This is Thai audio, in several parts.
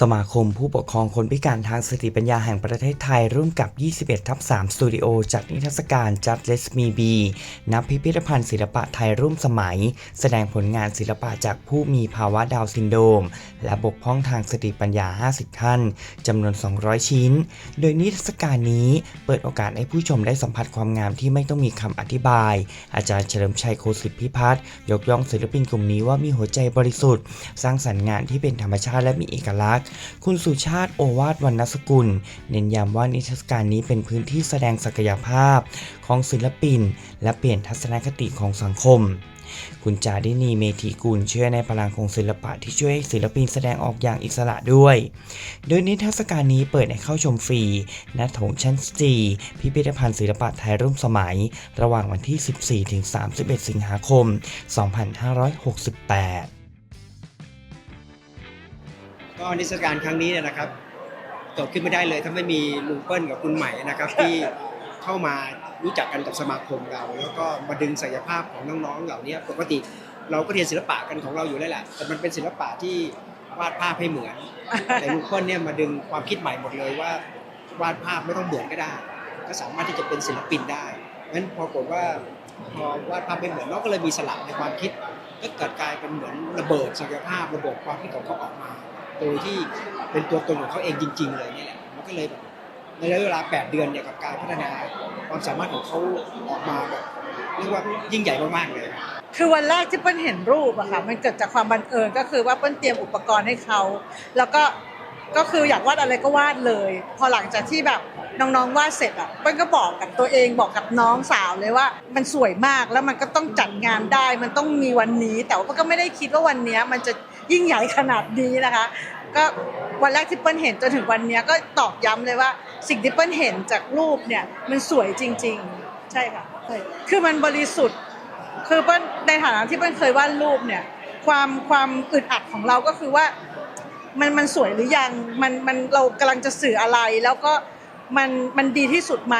สมาคมผู้ปกครองคนพิการทางสติปัญญาแห่งประเทศไทย ร่วมกับ 21 ทับ3สตูดิโอ จัดนิทรรศการ Just Let Me Be ณพิพิธภัณฑ์ศิลปะไทยร่วมสมัย แสดงผลงานศิลปะจากผู้มีภาวะดาวซินโดรมและบกพร่องทางสติปัญญา 50 ท่าน จำนวน 200 ชิ้น โดยนิทรรศการนี้เปิดโอกาสให้ผู้ชมได้สัมผัสความงามที่ไม่ต้องมีคำอธิบาย อาจารย์เฉลิมชัยโคสิทธิพิพัฒน์ยกย่องศิลปินกลุ่มนี้ว่ามีหัวใจบริสุทธิ์ สร้างสรรค์งานที่เป็นธรรมชาติและมีเอกลักษณ์คุณสุชาติโอวาทวรรณสกุล เน้นย้ำว่านิทรรศการนี้เป็นพื้นที่แสดงศักยภาพของศิลปิน และเปลี่ยนทัศนคติของสังคม คุณจาดินีเมธีกุลเชื่อในพลังของศิลปะที่ช่วยให้ศิลปินแสดงออกอย่างอิสระด้วย โดยนิทรรศการนี้เปิดให้เข้าชมฟรีณโถงชั้น4พิพิธภัณฑ์ศิลปะไทยร่วมสมัย ระหว่างวันที่ 14-31 สิงหาคม 2568 ก็นิทรรศการครั้งนี้เนี่ยนะครับเกิดขึ้นไม่ได้เลยถ้าไม่มีลุงเปิ้ลกับคุณใหม่นะครับที่เข้ามารู้จักกันกับสมาคมเรา แล้วก็มาดึงศักยภาพของน้องๆเหล่านี้ปกติเราก็เรียนศิลปะกันของเราอยู่แล้วแหละแต่มันเป็นศิลปะที่วาดภาพให้เหมือน แต่ลุงเปิ้ลเนี่ยมาดึงความคิดใหม่หมดเลยว่าวาดภาพไม่ต้องเหมือนก็ได้ ก็สามารถที่จะเป็นศิลปินได้งั้นพอกฏว่าพอวาดภาพไม่เหมือนน้องก็เลยมีสลับในความคิดก็เกิดกลายเป็นเหมือนระเบิดศักยภาพระเบิดความคิดของเขาออกมา โดยที่เป็นตัวตนของเขาเองจริง ๆ เลยนี่แหละมันก็เลยแบบในระยะเวลา 8 เดือนเนี่ยกับการพัฒนาความสามารถของเขาออกมาแบบเรียกว่ายิ่งใหญ่มากๆเลย คือวันแรกที่เปิ้ลเห็นรูปอะค่ะมันเกิดจากความบังเอิญก็คือว่าเปิ้ลเตรียมอุปกรณ์ให้เขาแล้วก็ก็คืออยากวาดอะไรก็วาดเลย พอหลังจากที่แบบน้องๆวาดเสร็จอะเปิ้ลก็บอกกับตัวเองบอกกับน้องสาวเลยว่า มันสวยมากแล้วมันก็ต้องจัดงานได้ มันต้องมีวันนี้ แต่ว่าก็ไม่ได้คิดว่าวันนี้มันจะ ยิ่งใหญ่ขนาดนี้นะคะ ก็วันแรกที่เปิ้ลเห็นจนถึงวันนี้ก็ตอกย้ำเลยว่าสิ่งที่เปิ้ลเห็นจากรูปเนี่ยมันสวยจริง ๆ ใช่ค่ะใช่คือมันบริสุทธิ์คือเปิ้ลในฐานะที่เปิ้ลเคยวาดรูปเนี่ยความความอึดอัดของเราก็คือว่ามันมันสวยหรือยังมันมันเรากำลังจะสื่ออะไรแล้วก็ มันมันดีที่สุดไหม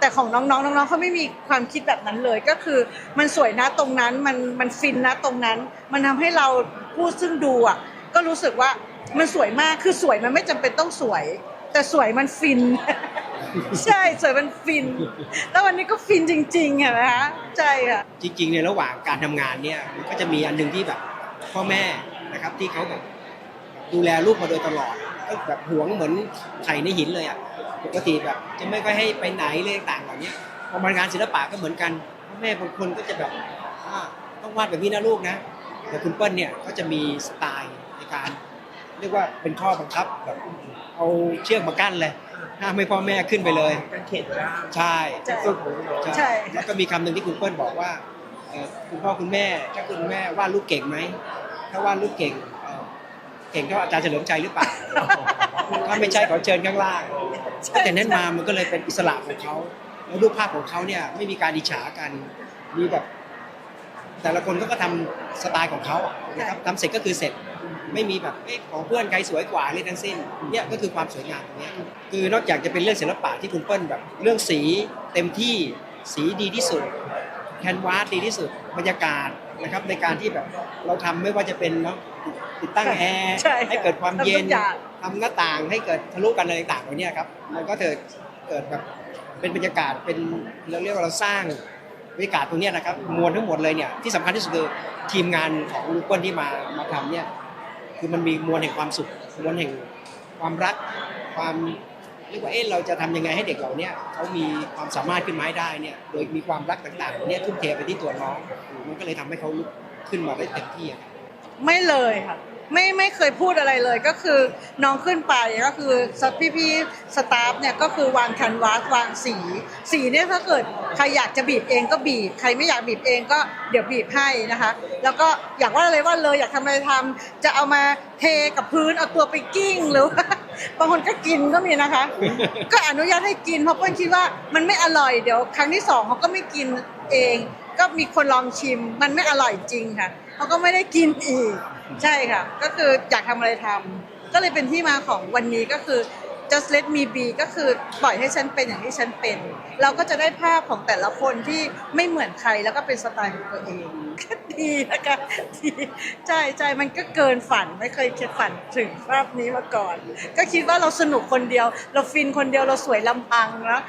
แต่ของน้องๆน้องๆเขาไม่มีความคิดแบบนั้นเลย ก็คือมันสวยนะตรงนั้นมันมันฟินนะตรงนั้น มันทำให้เราผู้ซึ่งดูอะก็รู้สึกว่ามันสวยมากคือสวยมันไม่จำเป็นต้องสวย แต่สวยมันฟิน ใช่สวยมันฟิน แล้ววันนี้ก็ฟินจริงๆเห็นไหมคะใช่ค่ะจริงๆในระหว่างการทำงานเนี่ยมันก็จะมีอันหนึงที่แบบพ่อแม่นะครับที่เขาแบบดูแลลูกมาโดยตลอดก็แบบหวงเหมือนไข่ในหินเลยอะ ปกติแบบจะไม่ค่อยให้ไปไหนเลยต่างๆเหล่านี้พอมางานศิลปะก็เหมือนกันพ่อแม่บางคนก็จะแบบอ่าต้องวาดแบบนี้นะลูกนะแต่คุณเปิ้ลเนี่ยก็จะมีสไตล์ในการ เรียกว่าเป็นข้อบังคับแบบเอาเชือกมากั้นเลยห้ามให้พ่อแม่ขึ้นไปเลยเป็นเขตร่างใช่ใช่ใช่ใช่แล้วก็มีคำหนึ่งที่คุณเปิ้ลบอกว่าเอ่อคุณพ่อคุณแม่ถ้าคุณแม่วาดรูปเก่งไหมถ้าวาดรูปเก่งเอ่อเก่งเท่าอาจารย์เฉลิมชัยหรือเปล่าถ้าไม่ใช่ขอเชิญข้างล่าง ตั้งแต่นั้นมามันก็เลยเป็นอิสระของเขาแล้วรูปภาพของเขาเนี่ยไม่มีการอิจฉากันมีแบบ แต่ละคนก็ก็ทำสไตล์ของเขาอะนะครับทำเสร็จก็คือเสร็จไม่มีแบบเอ๊ะของเพื่อนใครสวยกว่าเลยทั้งสิ้นเนี่ยก็คือความสวยงามตรงเนี้ยคือนอกจากจะเป็นเรื่องศิลปะที่คุณเปิ้ลแบบ เรื่องสีเต็มที่สีดีที่สุด แคนวาสดีที่สุดบรรยากาศนะครับในการที่แบบเราทำไม่ว่าจะเป็นเนาะติดตั้งแอร์ใช่ให้เกิดความเย็นทำทุกอย่างทำหน้าต่างให้เกิดทะลุกันอะไรต่างๆเหล่านี้ครับมันก็เกิดเกิดแบบเป็นบรรยากาศเป็นเราเรียกว่าเราสร้างบรรยากาศตรงเนี้ยนะครับมวลทั้งหมดเลยเนี่ยที่สำคัญที่สุดคือทีมงานของลูกเปิ้ลที่มามาทำเนี่ยคือมันมีมวลแห่งความสุขมวลแห่งความรักความ เรียกว่าเอ๊ะเราจะทำยังไงให้เด็กเหล่าเนี้ยเขามีความสามารถขึ้นมาให้ได้เนี่ยโดยมีความรักต่างๆเนี่ยทุ่มเทไปที่ตัวน้องมันก็เลยทำให้เขาลุกขึ้นมาได้เต็มที่อะครับไม่เลยค่ะไม่ไม่เคยพูดอะไรเลยก็คือน้องขึ้นไปก็คือพี่พี่ๆสตาฟเนี่ยก็คือวางแคนวาสวางสี สีเนี่ยถ้าเกิดใครอยากจะบีบเองก็บีบใครไม่อยากบีบเองก็เดี๋ยวบีบให้นะคะ แล้วก็อยากว่าอะไรว่าเลยอยากทำอะไรทำจะเอามาเทกับพื้นเอาตัวไปกิ้งหรือว่า บางคนก็กินก็มีนะคะ ก็อนุญาตให้กินเพราะเปิ้ลคิดว่ามันไม่อร่อยเดี๋ยว ครั้งที่สองเขาก็ไม่กินเอง ก็มีคนลองชิม มันไม่อร่อยจริงค่ะเขาก็ไม่ได้กินอีก ใช่ค่ะ ก็คืออยากทำอะไรทำก็เลยเป็นที่มาของวันนี้ก็คือ just let me be ก็คือปล่อยให้ฉันเป็นอย่างที่ฉันเป็น เราก็จะได้ภาพของแต่ละคนที่ไม่เหมือนใครแล้วก็เป็นสไตล์ของตัวเองก็ ดีนะคะดีใช่ใช่มันก็เกินฝันไม่เคยคิดฝันถึงภาพนี้มาก่อน ก็คิดว่าเราสนุกคนเดียว เราฟินคนเดียวเราสวยลำพังแล้ว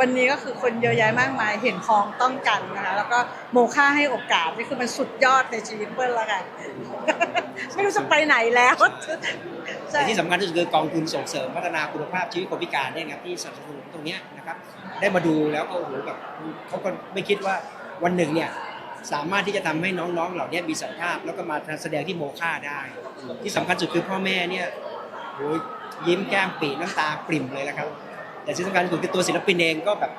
วันนี้ก็คือคนเยอะแยะมากมายเห็นพ้องต้องกันนะคะแล้วก็โมค่าให้โอกาสนี่คือมันสุดยอดในชีวิตเปิ้ลล้วกัน ไม่รู้จะไปไหนแล้วแต่ที่สำคัญที่สุดคือกองทุนส่งเสริมพัฒนาคุณภาพชีวิตคนพิการเนี่ยนะครับที่สนับสนุนตรงเนี้ยนะครับได้มาดูแล้วก็โอ้โหแบบเขาก็ไม่คิดว่าวันหนึ่งเนี่ย สามารถที่จะทำให้น้องๆ เหล่านี้มีศักยภาพแล้วก็มาแสดงที่โมค่าได้ ที่สำคัญสุดคือพ่อแม่เนี่ยโอ้ยยิ้มแก้มปีน้ำตาปริ่มเลยนะครับ แต่ที่สำคัญสุดคือตัวศิลปินเองก็แบบ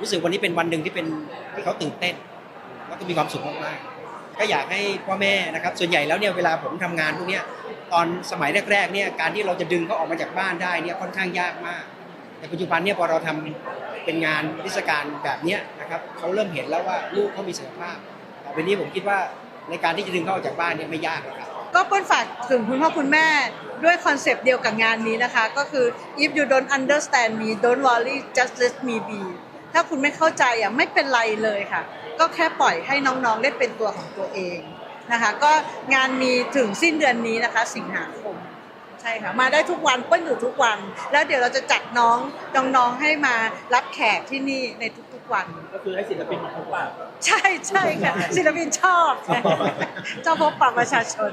รู้สึกวันนี้เป็นวันหนึ่งที่เป็นที่เขาตื่นเต้นแล้วก็มีความสุขมากๆก็อยากให้พ่อแม่นะครับ ส่วนใหญ่แล้วเนี่ยเวลาผมทำงานพวกเนี้ยตอนสมัยแรกๆเนี่ยการที่เราจะดึงเขาออกมาจากบ้านได้เนี่ยค่อนข้างยากมาก แต่ปัจจุบันเนี่ยพอเราทำเป็นงานเทศกาลแบบเนี้ยนะครับเขาเริ่มเห็นแล้วว่าลูกเขามีศักยภาพ ต่อไปนี้ผมคิดว่าในการที่จะดึงเขาออกจากบ้านเนี่ยไม่ยากหรอกครับ ก็เปิ้ลฝากถึงคุณพ่อคุณแม่ด้วยคอนเซปต์เดียวกับงานนี้นะคะ ก็คือ if you don't understand me don't worry just let me be ถ้าคุณไม่เข้าใจอะไม่เป็นไรเลยค่ะ ก็แค่ปล่อยให้น้องๆได้เป็นตัวของตัวเองนะคะ ก็งานมีถึงสิ้นเดือนนี้นะคะ สิงหาคม ใช่ค่ะมาได้ทุกวันเปิ้ลอยู่ทุกวัน แล้วเดี๋ยวเราจะจัดน้องน้องๆให้มารับแขกที่นี่ในทุกๆวัน ก็คือให้ศิลปินมาพบปะใช่ใช่ค่ะศิลปินชอบชอบพบปะประชาชน